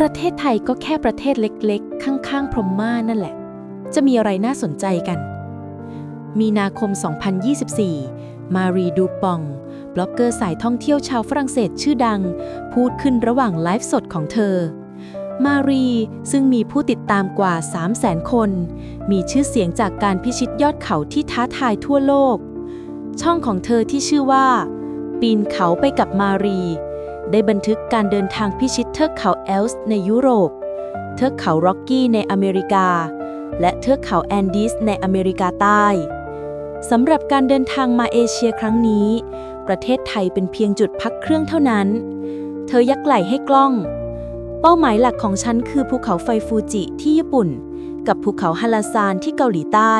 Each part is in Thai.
ประเทศไทยก็แค่ประเทศเล็กๆ ข้างๆ พรหมม่านั่นแหละ จะมีอะไรน่าสนใจกัน มีนาคม 2024 มารีดูปอง บล็อกเกอร์สายท่องเที่ยวชาวฝรั่งเศสชื่อดัง พูดขึ้นระหว่างไลฟ์สดของเธอ มารีซึ่งมีผู้ติดตามกว่า 300,000 คน มีชื่อเสียงจากการพิชิตยอดเขาที่ท้าทายทั่วโลก ช่องของเธอที่ชื่อว่า ปีนเขาไปกับมารี ได้บันทึกการเดินทางพิชิตเทือกเขาเอลส์ในยุโรป เทือกเขาร็อกกี้ในอเมริกา และเทือกเขาแอนดีสในอเมริกาใต้สำหรับการเดินทางมาเอเชียครั้งนี้ ประเทศไทยเป็นเพียงจุดพักเครื่องเท่านั้น เธอยักไหล่ให้กล้อง เป้าหมายหลักของฉันคือภูเขาไฟฟูจิที่ญี่ปุ่น กับภูเขาฮาลาซานที่เกาหลีใต้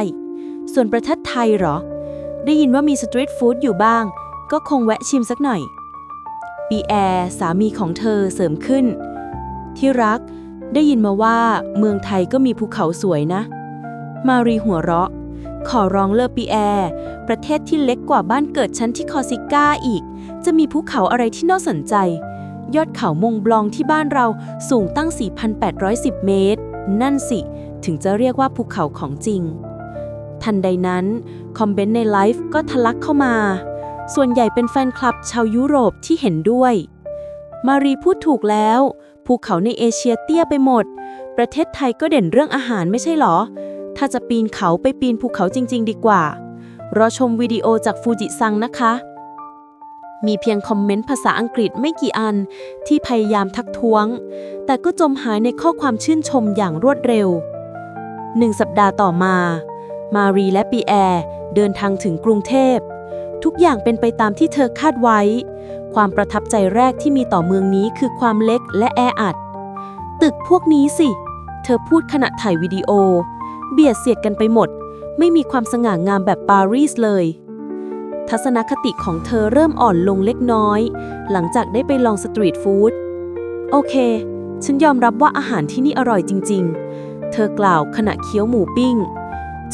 ส่วนประเทศไทยเหรอ ได้ยินว่ามีสตรีทฟู้ดอยู่บ้าง ก็คงแวะชิมสักหน่อย ปีแอร์สามีของเธอเสริมขึ้น ที่รักได้ยินมาว่าเมืองไทยก็มีภูเขาสวยนะ มารีหัวเราะ ขอร้องเลอปีแอร์ ประเทศที่เล็กกว่าบ้านเกิดฉันที่คอซิก้าอีก จะมีภูเขาอะไรที่น่าสนใจ ยอดเขามงบลองที่บ้านเราสูงตั้ง 4,810 เมตร นั่นสิ ถึงจะเรียกว่าภูเขาของจริง ทันใดนั้น คอมเมนต์ในไลฟ์ก็ทะลักเข้ามา ส่วนใหญ่เป็นแฟนคลับชาวยุโรปที่เห็นด้วย มารีพูดถูกแล้ว ภูเขาในเอเชียเตี้ยไปหมด ประเทศไทยก็เด่นเรื่องอาหารไม่ใช่หรอ ถ้าจะปีนเขาไปปีนภูเขาจริง ๆ ดีกว่า รอชมวิดีโอจากฟูจิซังนะคะ มีเพียงคอมเมนต์ภาษาอังกฤษไม่กี่อันที่พยายามทักท้วง แต่ก็จมหายในข้อความชื่นชมอย่างรวดเร็วหนึ่งสัปดาห์ต่อมา มารีและปีแอร์เดินทางถึงกรุงเทพ ทุกอย่างเป็นไปตามที่เธอคาดไว้ ความประทับใจแรกที่มีต่อเมืองนี้คือความเล็กและแออัด ตึกพวกนี้สิ เธอพูดขณะถ่ายวิดีโอ เบียดเสียดกันไปหมด ไม่มีความสง่างามแบบปารีสเลย ทัศนคติของเธอเริ่มอ่อนลงเล็กน้อย หลังจากได้ไปลองสตรีทฟู้ด โอเค ฉันยอมรับว่าอาหารที่นี่อร่อยจริง ๆ เธอกล่าวขณะเคี้ยวหมูปิ้ง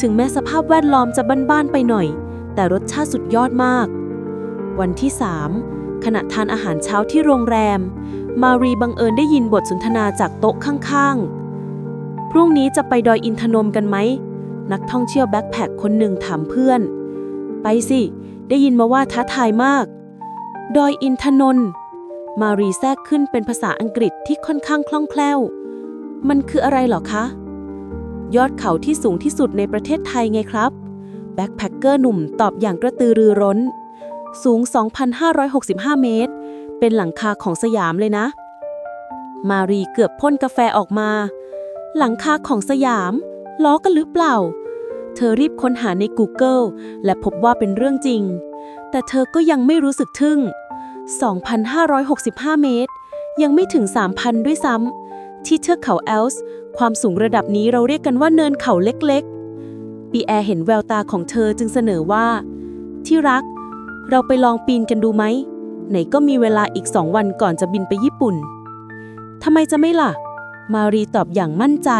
ถึงแม้สภาพแวดล้อมจะบ้านๆไปหน่อย แต่รสชาติสุดยอดมาก วันที่ 3 ขณะทานอาหารเช้าที่โรงแรม มารีบังเอิญได้ยินบทสนทนาจากโต๊ะข้างๆ พรุ่งนี้จะไปดอยอินทนนท์กันไหม นักท่องเที่ยวแบ็คแพคคนหนึ่งถามเพื่อน ไปสิ ได้ยินมาว่าท้าทายมาก ดอยอินทนนท์มารีแทรกขึ้นเป็นภาษาอังกฤษที่ค่อนข้างคล่องแคล่ว มันคืออะไรหรอคะ ยอดเขาที่สูงที่สุดในประเทศไทยไงครับ แบ็คแพคเกอร์หนุ่มตอบอย่างกระตือรือร้น สูง 2,565 เมตร เป็นหลังคาของสยามเลยนะ มารีเกือบพ่นกาแฟออกมา หลังคาของสยาม ล้อกันหรือเปล่า เธอรีบค้นหาใน Google และพบว่าเป็นเรื่องจริง แต่เธอก็ยังไม่รู้สึกทึ่ง 2,565 เมตร ยังไม่ถึง 3,000 ด้วยซ้ำที่เทือกเขาแอลส์ ความสูงระดับนี้เราเรียกกันว่าเนินเขาเล็ก ปีแอร์เห็นแววตาของเธอจึงเสนอว่า ที่รัก เราไปลองปีนกันดูไหม ไหนก็มีเวลาอีกสองวันก่อนจะบินไปญี่ปุ่นทำไมจะไม่ล่ะ มารีตอบอย่างมั่นใจ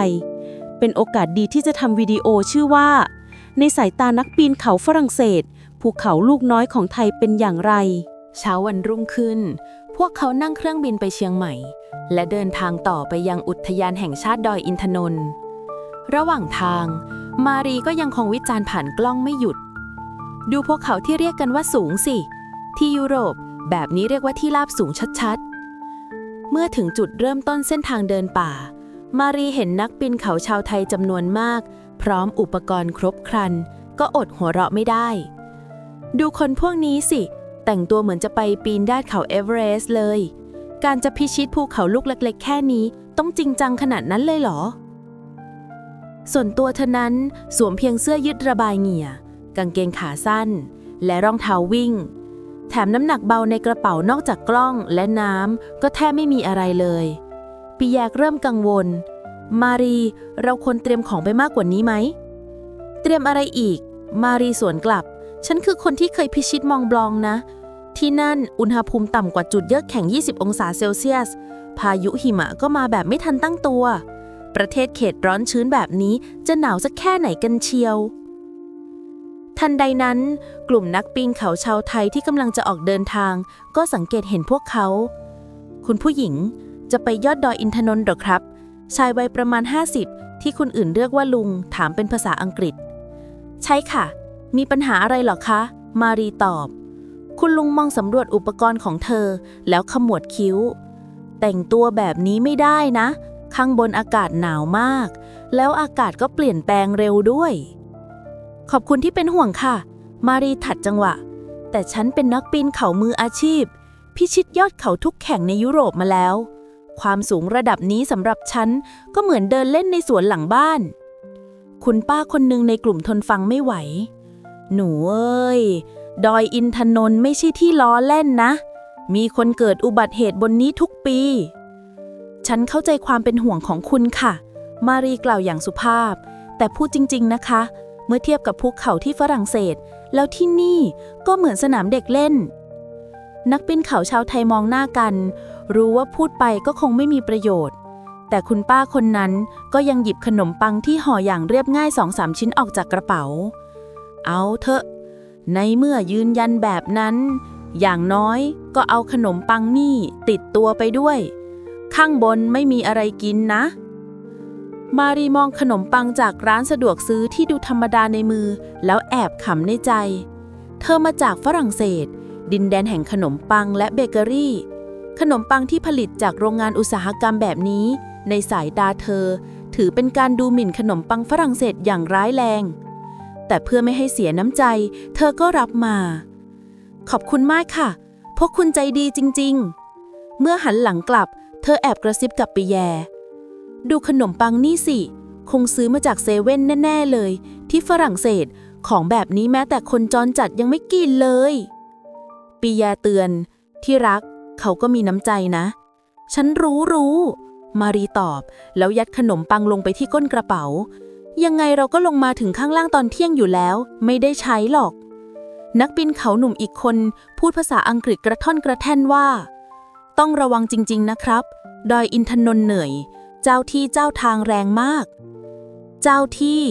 เป็นโอกาสดีที่จะทำวิดีโอชื่อว่า ในสายตานักปีนเขาฝรั่งเศสภูเขาลูกน้อยของไทยเป็นอย่างไร เช้าวันรุ่งขึ้น พวกเขานั่งเครื่องบินไปเชียงใหม่ และเดินทางต่อไปยังอุทยานแห่งชาติดอยอินทนนท์ระหว่างทาง มารีก็ยังคงวิจารณ์ผ่านกล้องไม่หยุด ดูพวกเขาที่เรียกกันว่าสูงสิ ที่ยุโรป แบบนี้เรียกว่าที่ราบสูงชัดๆ เมื่อถึงจุดเริ่มต้นเส้นทางเดินป่า มารีเห็นนักปีนเขาชาวไทยจำนวนมาก พร้อมอุปกรณ์ครบครัน ก็อดหัวเราะไม่ได้ ดูคนพวกนี้สิ แต่งตัวเหมือนจะไปปีนด้านเขาเอเวอเรสต์เลย การจะพิชิตภูเขาลูกเล็กๆ แค่นี้ต้องจริงจังขนาดนั้นเลยเหรอ ส่วนตัวเธอนั้นสวมเพียงเสื้อยืดระบายเหงื่อกางเกงขาสั้น และรองเท้าวิ่ง แถมน้ำหนักเบาในกระเป๋านอกจากกล้องและน้ำก็แทบไม่มีอะไรเลยปีแยกเริ่มกังวล มารีเราควรเตรียมของไปมากกว่านี้ไหม เตรียมอะไรอีก มารีสวนกลับ ฉันคือคนที่เคยพิชิตมองบลองนะ ที่นั่นอุณหภูมิต่ำกว่าจุดเยือกแข็ง 20 องศาเซลเซียส พายุหิมะก็มาแบบไม่ทันตั้งตัว ประเทศเขตร้อนชื้นแบบนี้จะหนาวสักแค่ไหนกันเชียว ทันใดนั้น กลุ่มนักปีนเขาชาวไทยที่กำลังจะออกเดินทาง ก็สังเกตเห็นพวกเขา คุณผู้หญิงจะไปยอดดอยอินทนนท์หรอครับ ชายวัยประมาณ 50 ที่คนอื่นเรียกว่าลุงถามเป็นภาษาอังกฤษ ใช่ค่ะ มีปัญหาอะไรหรอคะ มารีตอบ คุณลุงมองสำรวจอุปกรณ์ของเธอ แล้วขมวดคิ้ว แต่งตัวแบบนี้ไม่ได้นะ ข้างบนอากาศหนาวมาก แล้วอากาศก็เปลี่ยนแปลงเร็วด้วย ขอบคุณที่เป็นห่วงค่ะ มารีถัดจังหวะ แต่ฉันเป็นนักปีนเขามืออาชีพ พิชิตยอดเขาทุกแข่งในยุโรปมาแล้ว ความสูงระดับนี้สำหรับฉันก็เหมือนเดินเล่นในสวนหลังบ้าน คุณป้าคนหนึ่งในกลุ่มทนฟังไม่ไหว หนูเอ้ย ดอยอินทนนท์ไม่ใช่ที่ล้อเล่นนะ มีคนเกิดอุบัติเหตุบนนี้ทุกปี ฉันเข้าใจความเป็นห่วงของคุณค่ะ มารีกล่าวอย่างสุภาพ แต่พูดจริง ๆ นะคะ เมื่อเทียบกับภูเขาที่ฝรั่งเศส แล้วที่นี่ก็เหมือนสนามเด็กเล่น นักปีนเขาชาวไทยมองหน้ากัน รู้ว่าพูดไปก็คงไม่มีประโยชน์ แต่คุณป้าคนนั้นก็ยังหยิบขนมปังที่ห่ออย่างเรียบง่ายสองสามชิ้นออกจากกระเป๋า เอาเถอะ ในเมื่อยืนยันแบบนั้น อย่างน้อยก็เอาขนมปังนี่ติดตัวไปด้วย ข้างบนไม่มีอะไรกินนะ มารีมองขนมปังจากร้านสะดวกซื้อที่ดูธรรมดาในมือ แล้วแอบขำในใจ เธอมาจากฝรั่งเศส ดินแดนแห่งขนมปังและเบเกอรี่ ขนมปังที่ผลิตจากโรงงานอุตสาหกรรมแบบนี้ ในสายตาเธอ ถือเป็นการดูหมิ่นขนมปังฝรั่งเศสอย่างร้ายแรง แต่เพื่อไม่ให้เสียน้ำใจ เธอก็รับมา ขอบคุณมากค่ะ พวกคุณใจดีจริง ๆ เมื่อหันหลังกลับ เธอแอบกระซิบกับปีแย ดูขนมปังนี่สิ คงซื้อมาจากเซเว่นแน่ ๆเลย ที่ฝรั่งเศสของแบบนี้แม้แต่คนจรจัดยังไม่กินเลย ปีแยเตือน ที่รัก เขาก็มีน้ำใจนะ ฉันรู้รู้ มารีตอบ แล้วยัดขนมปังลงไปที่ก้นกระเป๋า ยังไงเราก็ลงมาถึงข้างล่างตอนเที่ยงอยู่แล้ว ไม่ได้ใช้หรอก นักบินเขาหนุ่มอีกคน พูดภาษาอังกฤษกระท่อนกระแท่นว่า ต้องระวังจริง ๆ นะครับ ดอยอินทนนท์เหนื่อย เจ้าที่เจ้าทางแรงมาก เจ้าที่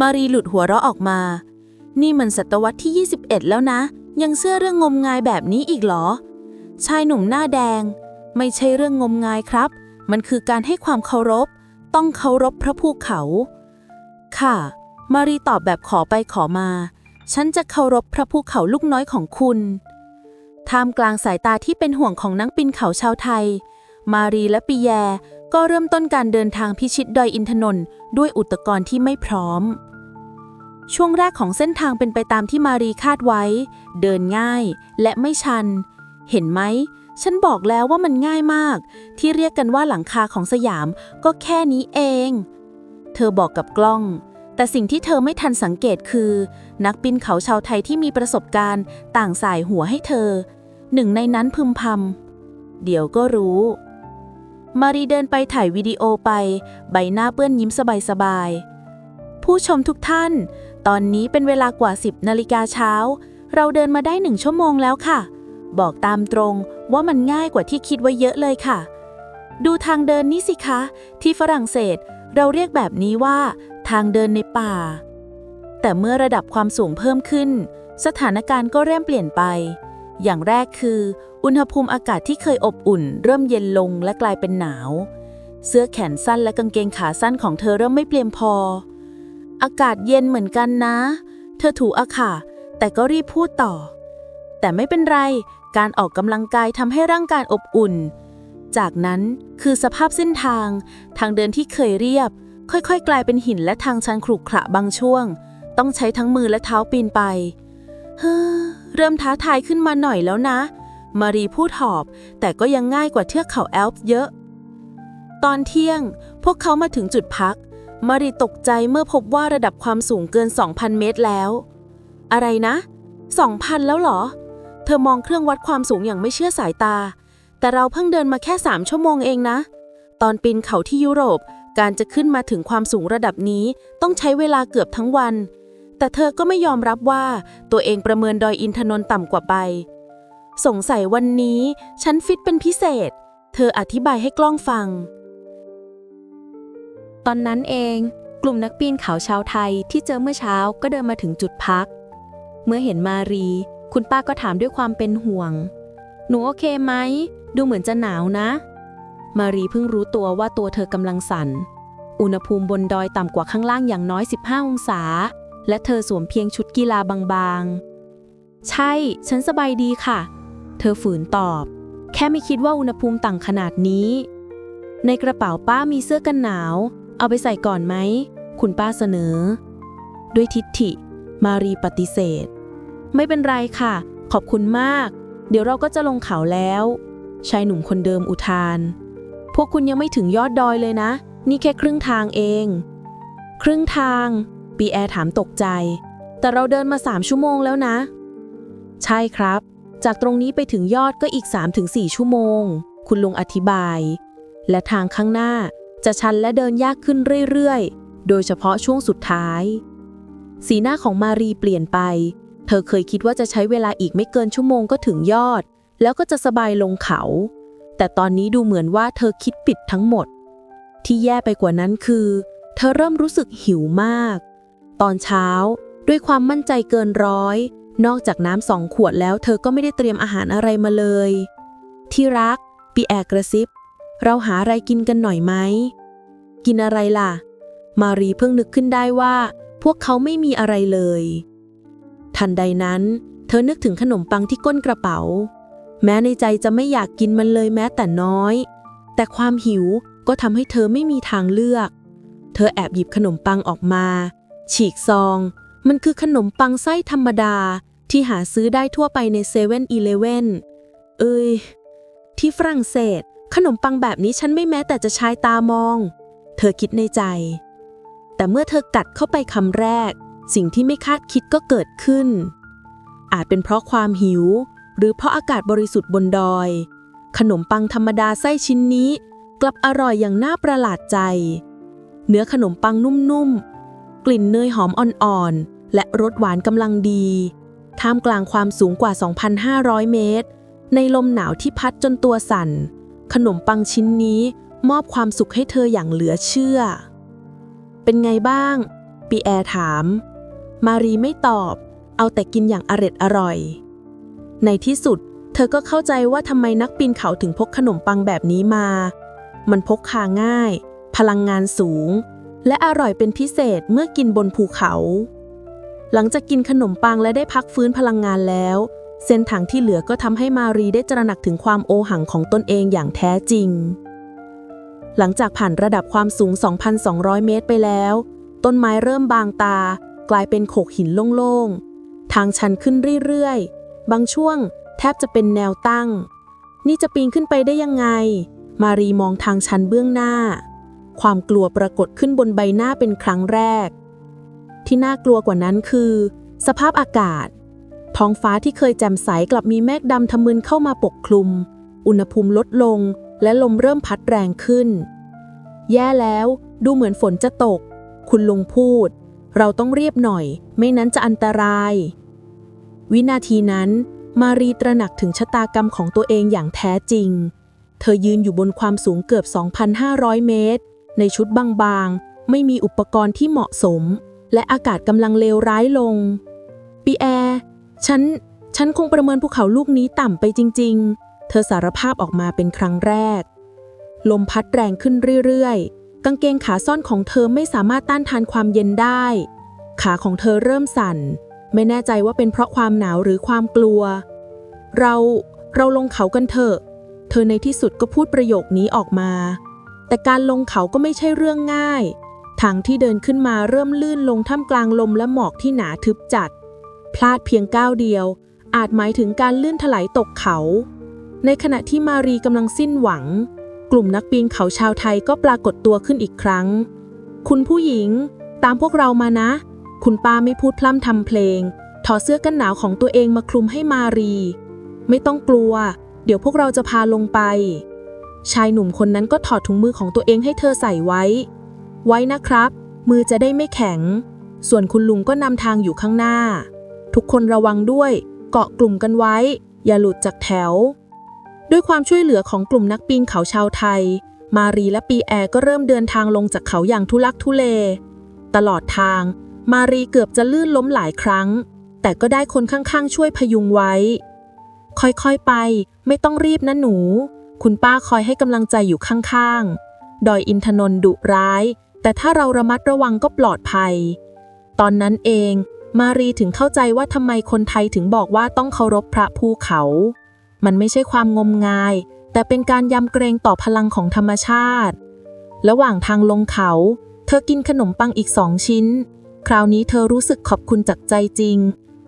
มารีหลุดหัวเราะออกมา นี่มันศตวรรษที่ 21 แล้วนะ ยังเชื่อเรื่องงมงายแบบนี้อีกเหรอ ชายหนุ่มหน้าแดง ไม่ใช่เรื่องงมงายครับ มันคือการให้ความเคารพ ต้องเคารพพระภูเขา ค่ะ มารีตอบแบบขอไปขอมา ฉันจะเคารพพระภูเขาลูกน้อยของคุณ ท่ามกลางสายตาที่เป็นห่วงของนักปีนเขาชาวไทย มารีและปีแยก็เริ่มต้นการเดินทางพิชิตดอยอินทนนท์ด้วยอุปกรณ์ที่ไม่พร้อม ช่วงแรกของเส้นทางเป็นไปตามที่มารีคาดไว้ เดินง่ายและไม่ชัน เห็นไหม ฉันบอกแล้วว่ามันง่ายมาก ที่เรียกกันว่าหลังคาของสยามก็แค่นี้เอง เธอบอกกับกล้อง แต่สิ่งที่เธอไม่ทันสังเกตคือ นักปีนเขาชาวไทยที่มีประสบการณ์ ต่างสายหัวให้เธอ หนึ่งในนั้นพึมพำเดี๋ยวก็รู้ มารีเดินไปถ่ายวิดีโอไป ใบหน้าเปื้อนยิ้มสบายๆผู้ชมทุกท่าน ตอนนี้เป็นเวลากว่า 10นาฬิกาเช้า เราเดินมาได้หนึ่งชั่วโมงแล้วค่ะ บอกตามตรงว่ามันง่ายกว่าที่คิดไว้เยอะเลยค่ะ ดูทางเดินนี่สิคะ ที่ฝรั่งเศสเราเรียกแบบนี้ว่า ทางเดินในป่า แต่เมื่อระดับความสูงเพิ่มขึ้น สถานการณ์ก็เริ่มเปลี่ยนไป อย่างแรกคือ อุณหภูมิอากาศที่เคยอบอุ่น เริ่มเย็นลงและกลายเป็นหนาว เสื้อแขนสั้นและกางเกงขาสั้นของเธอเริ่มไม่เพียงพอ อากาศเย็นเหมือนกันนะ เธอถูอาค่ะ แต่ก็รีบพูดต่อ แต่ไม่เป็นไร การออกกำลังกายทำให้ร่างกายอบอุ่น จากนั้นคือสภาพเส้นทาง ทางเดินที่เคยเรียบ ค่อยๆ กลายเป็นหินและทางชันขรุขระบางช่วง ต้องใช้ทั้งมือและเท้าปีนไปเฮ้อเริ่มท้าทายขึ้นมาหน่อยแล้วนะ มารีพูดหอบ แต่ก็ยังง่ายกว่าเทือกเขาแอลป์เยอะ ตอนเที่ยง พวกเขามาถึงจุดพัก มารีตกใจเมื่อพบว่าระดับความสูงเกิน 2,000 เมตรแล้ว อะไรนะ 2,000 แล้วเหรอ เธอมองเครื่องวัดความสูงอย่างไม่เชื่อสายตา แต่เราเพิ่งเดินมาแค่ 3 ชั่วโมงเองนะ ตอนปีนเขาที่ยุโรป การจะขึ้นมาถึงความสูงระดับนี้ต้องใช้เวลาเกือบทั้งวัน แต่เธอก็ไม่ยอมรับว่าตัวเองประเมินดอยอินทนนท์ต่ำกว่าไป สงสัยวันนี้ฉันฟิตเป็นพิเศษ เธออธิบายให้กล้องฟัง ตอนนั้นเอง กลุ่มนักปีนเขาชาวไทยที่เจอเมื่อเช้าก็เดินมาถึงจุดพัก เมื่อเห็นมารี คุณป้าก็ถามด้วยความเป็นห่วง หนูโอเคไหม ดูเหมือนจะหนาวนะ มารีเพิ่งรู้ตัวว่าตัวเธอกำลังสั่น อุณหภูมิบนดอยต่ำกว่าข้างล่างอย่างน้อย 15 องศา และเธอสวมเพียงชุดกีฬาบางๆ ใช่ ฉันสบายดีค่ะ เธอฝืนตอบ แค่ไม่คิดว่าอุณหภูมิต่างขนาดนี้ ในกระเป๋าป้ามีเสื้อกันหนาว เอาไปใส่ก่อนไหม คุณป้าเสนอ ด้วยทิฐิ มารีปฏิเสธ ไม่เป็นไรค่ะ ขอบคุณมาก เดี๋ยวเราก็จะลงเขาแล้วชายหนุ่มคนเดิมอุทาน พวกคุณยังไม่ถึงยอดดอยเลยนะ นี่แค่ครึ่งทางเอง ครึ่งทาง ปีแอร์ถามตกใจ แต่เราเดินมาสามชั่วโมงแล้วนะ ใช่ครับ จากตรงนี้ไปถึงยอดก็อีก 3-4 ชั่วโมง คุณลุงอธิบาย และทางข้างหน้าจะชันและเดินยากขึ้นเรื่อยๆ โดยเฉพาะช่วงสุดท้าย สีหน้าของมารีเปลี่ยนไป เธอเคยคิดว่าจะใช้เวลาอีกไม่เกินชั่วโมงก็ถึงยอด แล้วก็จะสบายลงเขา แต่ตอนนี้ดูเหมือนว่าเธอคิดปิดทั้งหมด ที่แย่ไปกว่านั้นคือ เธอเริ่มรู้สึกหิวมาก ตอนเช้า ด้วยความมั่นใจเกินร้อย นอกจากน้ำสองขวดแล้วเธอก็ไม่ได้เตรียมอาหารอะไรมาเลย ที่รักปีแอกระซิบ เราหาอะไรกินกันหน่อยไหม กินอะไรล่ะ มารีเพิ่งนึกขึ้นได้ว่า พวกเขาไม่มีอะไรเลย ทันใดนั้น เธอนึกถึงขนมปังที่ก้นกระเป๋า แม้ในใจจะไม่อยากกินมันเลยแม้แต่น้อย แต่ความหิวก็ทำให้เธอไม่มีทางเลือก เธอแอบหยิบขนมปังออกมา ฉีกซอง มันคือขนมปังไส้ธรรมดาที่หาซื้อได้ทั่วไปในเซเว่นอีเลเว่นเอ้ย ที่ฝรั่งเศส ขนมปังแบบนี้ฉันไม่แม้แต่จะใช้ตามอง เธอคิดในใจ แต่เมื่อเธอกัดเข้าไปคำแรก สิ่งที่ไม่คาดคิดก็เกิดขึ้น อาจเป็นเพราะความหิว หรือเพราะอากาศบริสุทธิ์บนดอย ขนมปังธรรมดาไส้ชิ้นนี้ กลับอร่อยอย่างน่าประหลาดใจ เนื้อขนมปังนุ่มๆ กลิ่นเนยหอมอ่อนๆ และรสหวานกำลังดี ท่ามกลางความสูงกว่า 2,500 เมตร ในลมหนาวที่พัดจนตัวสั่น ขนมปังชิ้นนี้มอบความสุขให้เธออย่างเหลือเชื่อ เป็นไงบ้าง ปีแอร์ถาม มารีไม่ตอบ เอาแต่กินอย่างอร็ดอร่อย ในที่สุด เธอก็เข้าใจว่าทำไมนักปีนเขาถึงพกขนมปังแบบนี้มา มันพกพาง่าย พลังงานสูง และอร่อยเป็นพิเศษเมื่อกินบนภูเขา หลังจากกินขนมปังและได้พักฟื้นพลังงานแล้ว เส้นทางที่เหลือก็ทำให้มารีได้ตระหนักถึงความโอหังของตนเองอย่างแท้จริง หลังจากผ่านระดับความสูง 2,200 เมตรไปแล้ว ต้นไม้เริ่มบางตา กลายเป็นโขกหินโล่งๆ ทางชันขึ้นเรื่อยๆ บางช่วง แทบจะเป็นแนวตั้ง นี่จะปีนขึ้นไปได้ยังไง มารีมองทางชันเบื้องหน้า ความกลัวปรากฏขึ้นบนใบหน้าเป็นครั้งแรก ที่น่ากลัวกว่านั้นคือ สภาพอากาศ ท้องฟ้าที่เคยแจ่มใสกลับมีเมฆดำทะมึนเข้ามาปกคลุม อุณหภูมิลดลง และลมเริ่มพัดแรงขึ้น แย่แล้วดูเหมือนฝนจะตก คุณลุงพูด เราต้องเรียบหน่อย ไม่นั้นจะอันตราย วินาทีนั้น มารีตระหนักถึงชะตากรรมของตัวเองอย่างแท้จริง เธอยืนอยู่บนความสูงเกือบ 2,500 เมตร ในชุดบางๆ ไม่มีอุปกรณ์ที่เหมาะสม และอากาศกำลังเลวร้ายลง ปีแอร์ ฉัน ฉันคงประเมินภูเขาลูกนี้ต่ำไปจริง ๆ เธอสารภาพออกมาเป็นครั้งแรก ลมพัดแรงขึ้นเรื่อยๆ กางเกงขาซ่อนของเธอไม่สามารถต้านทานความเย็นได้ ขาของเธอเริ่มสั่น ไม่แน่ใจว่าเป็นเพราะความหนาวหรือความกลัว เราเราลงเขากันเถอะ เธอในที่สุดก็พูดประโยคนี้ออกมา แต่การลงเขาก็ไม่ใช่เรื่องง่าย ทางที่เดินขึ้นมาเริ่มลื่นลงท่ามกลางลมและหมอกที่หนาทึบจัด พลาดเพียงก้าวเดียว อาจหมายถึงการลื่นถลายตกเขา ในขณะที่มารีกำลังสิ้นหวัง กลุ่มนักปีนเขาชาวไทยก็ปรากฏตัวขึ้นอีกครั้ง คุณผู้หญิง ตามพวกเรามานะ คุณป้าไม่พูดพร่ำทำเพลง ถอดเสื้อกันหนาวของตัวเองมาคลุมให้มารี ไม่ต้องกลัว เดี๋ยวพวกเราจะพาลงไป ชายหนุ่มคนนั้นก็ถอดถุงมือของตัวเองให้เธอใส่ไว้ ไว้นะครับ มือจะได้ไม่แข็ง ส่วนคุณลุงก็นำทางอยู่ข้างหน้า ทุกคนระวังด้วย เกาะกลุ่มกันไว้ อย่าหลุดจากแถว ด้วยความช่วยเหลือของกลุ่มนักปีนเขาชาวไทย มารีและปีแอร์ก็เริ่มเดินทางลงจากเขาอย่างทุลักทุเล ตลอดทาง มารีเกือบจะลื่นล้มหลายครั้ง แต่ก็ได้คนข้างๆ ช่วยพยุงไว้ ค่อยๆไป ไม่ต้องรีบนะหนู คุณป้าคอยให้กำลังใจอยู่ข้างๆ ดอยอินทนนท์ดุร้าย แต่ถ้าเราระมัดระวังก็ปลอดภัย ตอนนั้นเองมารีถึงเข้าใจว่าทำไมคนไทยถึงบอกว่าต้องเคารพพระภูเขา มันไม่ใช่ความงมงาย แต่เป็นการยำเกรงต่อพลังของธรรมชาติ ระหว่างทางลงเขา เธอกินขนมปังอีกสองชิ้น คราวนี้เธอรู้สึกขอบคุณจากใจจริง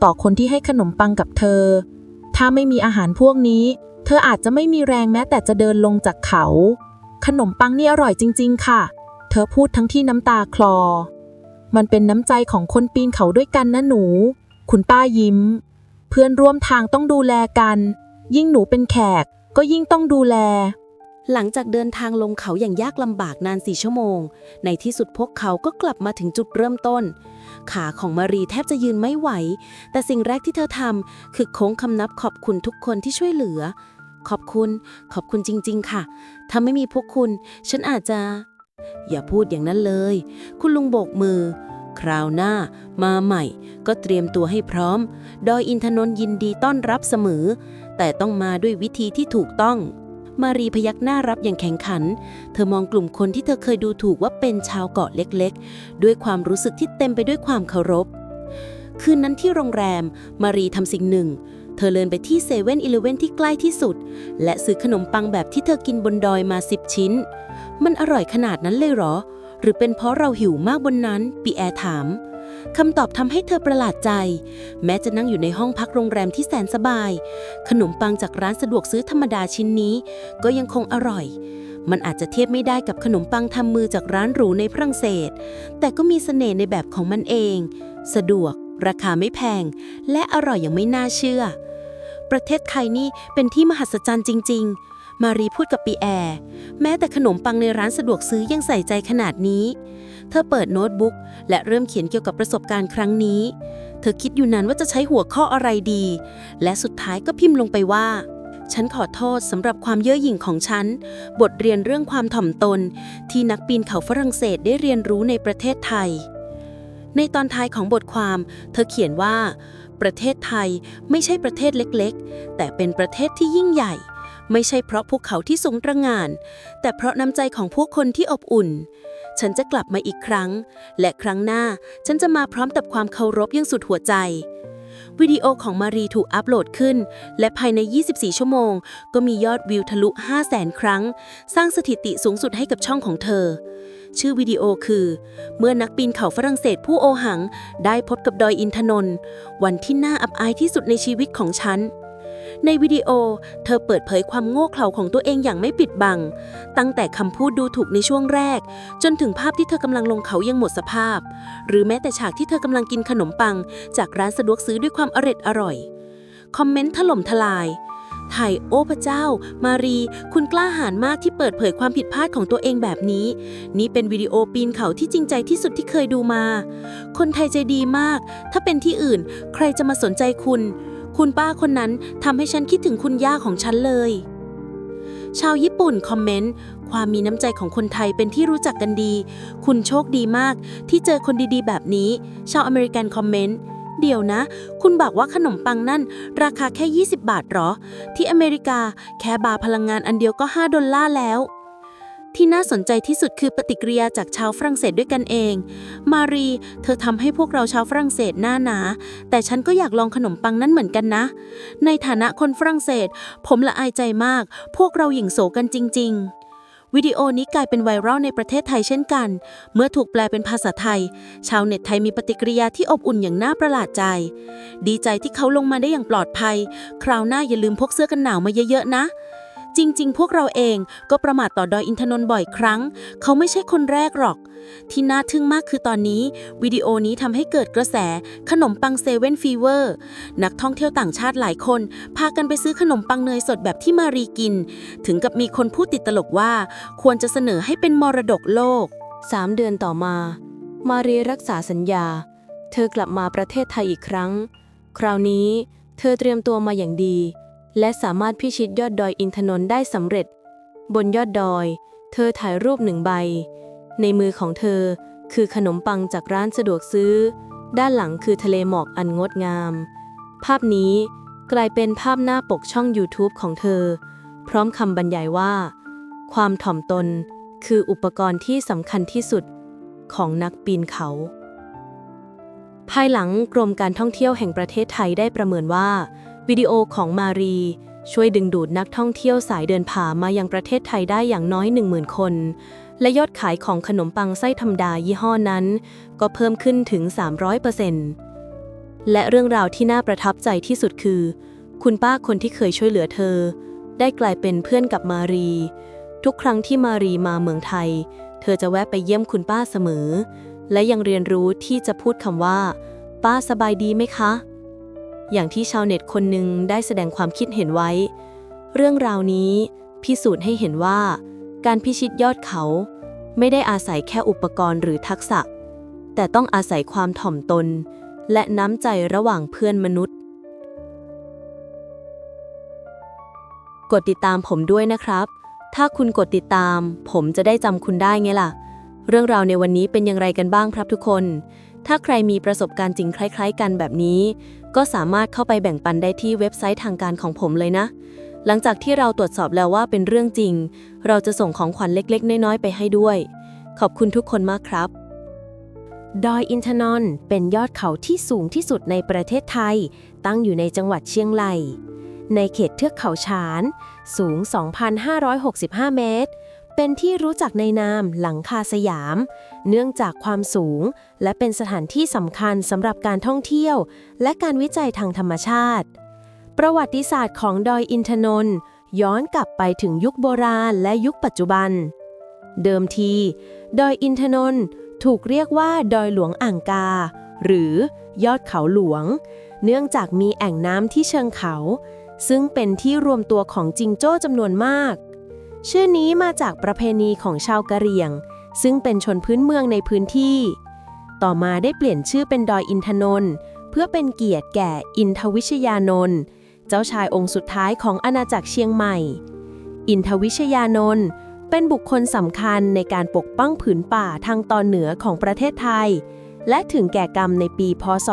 ต่อคนที่ให้ขนมปังกับเธอ ถ้าไม่มีอาหารพวกนี้ เธออาจจะไม่มีแรงแม้แต่จะเดินลงจากเขา ขนมปังนี่อร่อยจริง ๆ ค่ะ เธอพูดทั้งที่น้ำตาคลอ มันเป็นน้ำใจของคนปีนเขาด้วยกันนะหนู คุณป้ายิ้ม เพื่อนร่วมทางต้องดูแลกัน ยิ่งหนูเป็นแขกก็ยิ่งต้องดูแล หลังจากเดินทางลงเขาอย่างยากลำบากนานสี่ชั่วโมง ในที่สุดพวกเขาก็กลับมาถึงจุดเริ่มต้น ขาของมารีแทบจะยืนไม่ไหว แต่สิ่งแรกที่เธอทำคือโค้งคำนับขอบคุณทุกคนที่ช่วยเหลือ ขอบคุณ ขอบคุณจริง ๆ ค่ะ ถ้าไม่มีพวกคุณ ฉันอาจจะ อย่าพูดอย่างนั้นเลย คุณลุงโบกมือ คราวหน้า มาใหม่ ก็เตรียมตัวให้พร้อม ดอยอินทนนท์ยินดีต้อนรับเสมอ แต่ต้องมาด้วยวิธีที่ถูกต้อง มารีพยักหน้ารับอย่างแข็งขัน เธอมองกลุ่มคนที่เธอเคยดูถูกว่าเป็นชาวเกาะเล็กๆ ด้วยความรู้สึกที่เต็มไปด้วยความเคารพ คืนนั้นที่โรงแรม มารีทำสิ่งหนึ่ง เธอเดินไปที่เซเว่นอีเลเว่นที่ใกล้ที่สุด และซื้อขนมปังแบบที่เธอกินบนดอยมา10ชิ้น มันอร่อยขนาดนั้นเลยเหรอ หรือเป็นเพราะเราหิวมากบนนั้นปีแอร์ถาม คำตอบทำให้เธอประหลาดใจ แม้จะนั่งอยู่ในห้องพักโรงแรมที่แสนสบาย ขนมปังจากร้านสะดวกซื้อธรรมดาชิ้นนี้ ก็ยังคงอร่อย มันอาจจะเทียบไม่ได้กับขนมปังทำมือจากร้านหรูในฝรั่งเศส แต่ก็มีเสน่ห์ในแบบของมันเอง สะดวก ราคาไม่แพง และอร่อยอย่างไม่น่าเชื่อ ประเทศไทยนี่เป็นที่มหัศจรรย์จริง ๆมารีพูดกับปีแอร์ แม้แต่ขนมปังในร้านสะดวกซื้อยังใส่ใจขนาดนี้ เธอเปิดโน้ตบุ๊กและเริ่มเขียนเกี่ยวกับประสบการณ์ครั้งนี้ เธอคิดอยู่นานว่าจะใช้หัวข้ออะไรดี และสุดท้ายก็พิมพ์ลงไปว่า ฉันขอโทษสำหรับความเย่อหยิ่งของฉัน บทเรียนเรื่องความถ่อมตน ที่นักปีนเขาฝรั่งเศสได้เรียนรู้ในประเทศไทย ในตอนท้ายของบทความ เธอเขียนว่า ประเทศไทยไม่ใช่ประเทศเล็กๆ แต่เป็นประเทศที่ยิ่งใหญ่ไม่ใช่เพราะภูเขาที่สูงตระหง่าน แต่เพราะน้ำใจของผู้คนที่อบอุ่น ฉันจะกลับมาอีกครั้ง และครั้งหน้าฉันจะมาพร้อมกับความเคารพยังสุดหัวใจ วิดีโอของมารีถูกอัปโหลดขึ้น และภายใน 24 ชั่วโมง ก็มียอดวิวทะลุ500,000 ครั้ง สร้างสถิติสูงสุดให้กับช่องของเธอ ชื่อวิดีโอคือ เมื่อนักปีนเขาฝรั่งเศสผู้โอหัง ได้พบกับดอยอินทนนท์วันที่น่าอับอายที่สุดในชีวิตของฉัน ในวิดีโอ เธอเปิดเผยความโง่เขลาของตัวเองอย่างไม่ปิดบัง ตั้งแต่คำพูดดูถูกในช่วงแรก จนถึงภาพที่เธอกำลังลงเขาอยังหมดสภาพ หรือแม้แต่ฉากที่เธอกำลังกินขนมปัง จากร้านสะดวกซื้อด้วยความอร็ดอร่อย คอมเมนต์ถล่มทลายไทยโอ้พระเจ้า มารี คุณกล้าหาญมากที่เปิดเผยความผิดพลาดของตัวเองแบบนี้ นี่เป็นวิดีโอปีนเขาที่จริงใจที่สุดที่เคยดูมา คนไทยใจดีมาก ถ้าเป็นที่อื่น ใครจะมาสนใจคุณ คุณป้าคนนั้นทำให้ฉันคิดถึงคุณย่าของฉันเลย ชาวญี่ปุ่นคอมเมนต์ ความมีน้ำใจของคนไทยเป็นที่รู้จักกันดี คุณโชคดีมากที่เจอคนดีๆ แบบนี้ ชาวอเมริกันคอมเมนต์ เดี๋ยวนะ คุณบอกว่าขนมปังนั่น ราคาแค่ 20 บาทหรอ ที่อเมริกาแค่บาร์พลังงานอันเดียวก็ 5 ดอลลาร์แล้ว ที่น่าสนใจที่สุดคือปฏิกิริยาจากชาวฝรั่งเศสด้วยกันเอง มารี เธอทำให้พวกเราชาวฝรั่งเศสหน้าหนา แต่ฉันก็อยากลองขนมปังนั้นเหมือนกันนะ ในฐานะคนฝรั่งเศส ผมละอายใจมาก พวกเราหยิ่งโสกันจริง ๆวิดีโอนี้กลายเป็นไวรัลในประเทศไทยเช่นกัน เมื่อถูกแปลเป็นภาษาไทย ชาวเน็ตไทยมีปฏิกิริยาที่อบอุ่นอย่างน่าประหลาดใจ ดีใจที่เขาลงมาได้อย่างปลอดภัย คราวหน้าอย่าลืมพกเสื้อกันหนาวมาเยอะๆนะ จริง ๆ พวกเราเองก็ประมาทต่อดอยอินทนนท์บ่อยครั้ง เขาไม่ใช่คนแรกหรอก ที่น่าทึ่งมากคือตอนนี้ วิดีโอนี้ทำให้เกิดกระแสขนมปังเซเว่นฟีเวอร์นักท่องเที่ยวต่างชาติหลายคน พากันไปซื้อขนมปังเนยสดแบบที่มารีกิน ถึงกับมีคนพูดติดตลกว่า ควรจะเสนอให้เป็นมรดกโลกสามเดือนต่อมา มารีรักษาสัญญา เธอกลับมาประเทศไทยอีกครั้ง คราวนี้ เธอเตรียมตัวมาอย่างดี และสามารถพิชิตยอดดอยอินทนนท์ได้สำเร็จ บนยอดดอย เธอถ่ายรูปหนึ่งใบ ในมือของเธอคือขนมปังจากร้านสะดวกซื้อ ด้านหลังคือทะเลหมอกอันงดงาม ภาพนี้กลายเป็นภาพหน้าปกช่อง YouTube ของเธอ พร้อมคำบรรยายว่า ความถ่อมตนคืออุปกรณ์ที่สำคัญที่สุดของนักปีนเขา ภายหลังกรมการท่องเที่ยวแห่งประเทศไทยได้ประเมินว่า วิดีโอของมารี ช่วยดึงดูดนักท่องเที่ยวสายเดินผ่ามายังประเทศไทยได้อย่างน้อย 10,000 คน และยอดขายของขนมปังไส้ธรรมดายี่ห้อนั้น ก็เพิ่มขึ้นถึง 300%และเรื่องราวที่น่าประทับใจที่สุดคือ คุณป้าคนที่เคยช่วยเหลือเธอ ได้กลายเป็นเพื่อนกับมารี ทุกครั้งที่มารีมาเมืองไทย เธอจะแวะไปเยี่ยมคุณป้าเสมอ และยังเรียนรู้ที่จะพูดคำว่า ป้าสบายดีไหมคะ อย่างที่ชาวเน็ตคนหนึ่งได้แสดงความคิดเห็นไว้ เรื่องราวนี้พิสูจน์ให้เห็นว่า การพิชิตยอดเขา ไม่ได้อาศัยแค่อุปกรณ์หรือทักษะ แต่ต้องอาศัยความถ่อมตน และน้ำใจระหว่างเพื่อนมนุษย์ กดติดตามผมด้วยนะครับ ถ้าคุณกดติดตาม ผมจะได้จำคุณได้ไงล่ะ เรื่องราวในวันนี้เป็นอย่างไรกันบ้างครับทุกคน ถ้าใครมีประสบการณ์จริงคล้าย ๆ กันแบบนี้ ก็สามารถเข้าไปแบ่งปันได้ที่เว็บไซต์ทางการของผมเลยนะ หลังจากที่เราตรวจสอบแล้วว่าเป็นเรื่องจริง เราจะส่งของขวัญเล็กๆ น้อยๆ ไปให้ด้วย ขอบคุณทุกคนมากครับ ดอยอินทนนท์เป็นยอดเขาที่สูงที่สุดในประเทศไทย ตั้งอยู่ในจังหวัดเชียงรายในเขตเทือกเขาฉาน สูง 2,565 เมตร เป็นที่รู้จักในนามหลังคาสยาม เนื่องจากความสูง และเป็นสถานที่สำคัญสำหรับการท่องเที่ยว และการวิจัยทางธรรมชาติ ประวัติศาสตร์ของดอยอินทนนท์ย้อนกลับไปถึงยุคโบราณและยุคปัจจุบัน เดิมที ดอยอินทนนท์ถูกเรียกว่าดอยหลวงอ่างกา หรือยอดเขาหลวง เนื่องจากมีแอ่งน้ำที่เชิงเขา ซึ่งเป็นที่รวมตัวของจิงโจ้จำนวนมาก ชื่อนี้มาจากประเพณีของชาวกะเหรี่ยง ซึ่งเป็นชนพื้นเมืองในพื้นที่ ต่อมาได้เปลี่ยนชื่อเป็นดอยอินทนนท์เพื่อเป็นเกียรติแก่อินทวิชยานนท์เจ้าชายองค์สุดท้ายของอาณาจักรเชียงใหม่ อินทวิชยานนท์เป็นบุคคลสำคัญในการปกป้องผืนป่าทางตอนเหนือของประเทศไทย และถึงแก่กรรมในปีพศ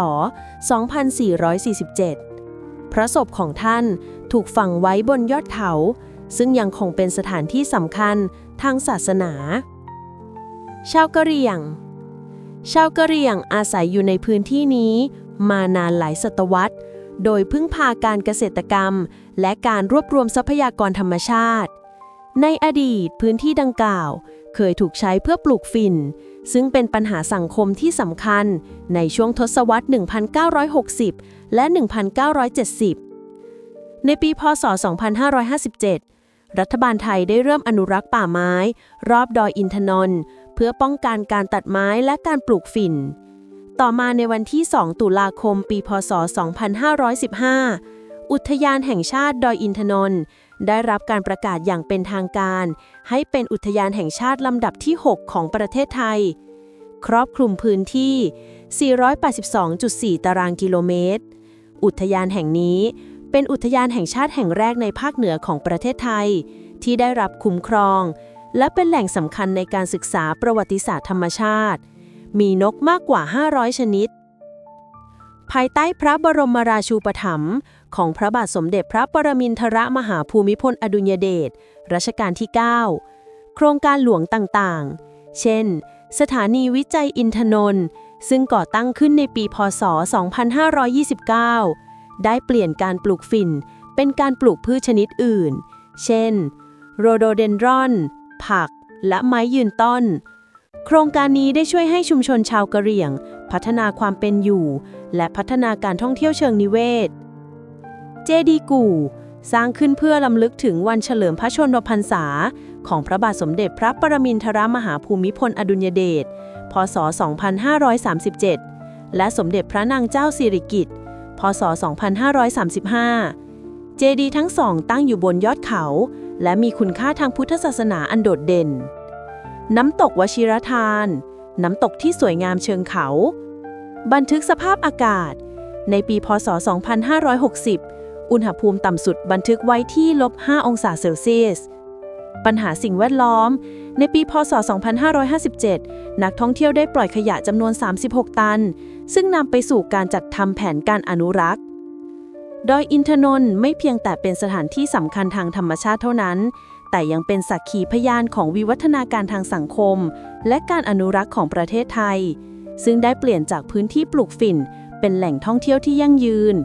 2447 พระศพของท่านถูกฝังไว้บนยอดเขา ซึ่งยังคงเป็นสถานที่สำคัญทางศาสนา ชาวกะเหรี่ยง ชาวกะเหรี่ยงอาศัยอยู่ในพื้นที่นี้ มานานหลายศตวรรษ โดยพึ่งพาการเกษตรกรรม และการรวบรวมทรัพยากรธรรมชาติ ในอดีตพื้นที่ดังกล่าว เคยถูกใช้เพื่อปลูกฝิ่น ซึ่งเป็นปัญหาสังคมที่สำคัญในช่วงทศวรรษ 1960 และ 1970ในปี พศ 2557 รัฐบาลไทยได้เริ่มอนุรักษ์ป่าไม้ รอบดอยอินทนนท์เพื่อป้องกันการตัดไม้และการปลูกฝิ่น ต่อมาในวันที่ 2 ตุลาคม ปี พศ 2515 อุทยานแห่งชาติดอยอินทนนท์ได้รับการประกาศอย่างเป็นทางการ ให้เป็นอุทยานแห่งชาติลำดับที่ 6 ของประเทศไทย ครอบคลุมพื้นที่ 482.4 ตารางกิโลเมตร อุทยานแห่งนี้ เป็นอุทยานแห่งชาติแห่งแรกในภาคเหนือของประเทศไทย ที่ได้รับคุ้มครอง และเป็นแหล่งสำคัญในการศึกษาประวัติศาสตร์ธรรมชาติ มีนกมากกว่า 500 ชนิด ภายใต้พระบรมราชูปถัมภ์ของพระบาทสมเด็จพระปรมินทรมหาภูมิพลอดุลยเดชรัชกาลที่ 9 โครงการหลวงต่างๆ เช่น สถานีวิจัยอินทนนท์ซึ่งก่อตั้งขึ้นในปี พศ 2529 ได้เปลี่ยนการปลูกฝิ่น เป็นการปลูกพืชชนิดอื่น เช่น โรโดเดนดรอน ผัก และไม้ยืนต้น โครงการนี้ได้ช่วยให้ชุมชนชาวกะเหรี่ยง พัฒนาความเป็นอยู่ และพัฒนาการท่องเที่ยวเชิงนิเวศ เจดีกู่ สร้างขึ้นเพื่อลำลึกถึงวันเฉลิมพระชนมพรรษา ของพระบาทสมเด็จพระปรมินทรมหาภูมิพลอดุลยเดช พศ 2537 และสมเด็จพระนางเจ้าสิริกิติ์ พศ 2535 เจดีย์ทั้งสองตั้งอยู่บนยอดเขา และมีคุณค่าทางพุทธศาสนาอันโดดเด่น น้ำตกวชิรทาน น้ำตกที่สวยงามเชิงเขา บันทึกสภาพอากาศ ในปีพศ 2560 อุณหภูมิต่ำสุดบันทึกไว้ที่ลบ 5 องศาเซลเซียสปัญหาสิ่งแวดล้อม ในปี พศ 2557 นักท่องเที่ยวได้ปล่อยขยะจำนวน 36 ตัน ซึ่งนำไปสู่การจัดทำแผนการอนุรักษ์ดอยอินทนนท์ไม่เพียงแต่เป็นสถานที่สำคัญทางธรรมชาติเท่านั้น แต่ยังเป็นสักขีพยานของวิวัฒนาการทางสังคม และการอนุรักษ์ของประเทศไทย ซึ่งได้เปลี่ยนจากพื้นที่ปลูกฝิ่น เป็นแหล่งท่องเที่ยวที่ยั่งยืน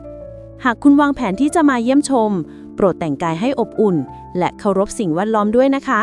หากคุณวางแผนที่จะมาเยี่ยมชม โปรดแต่งกายให้อบอุ่น และเคารพสิ่งแวดล้อมด้วยนะคะ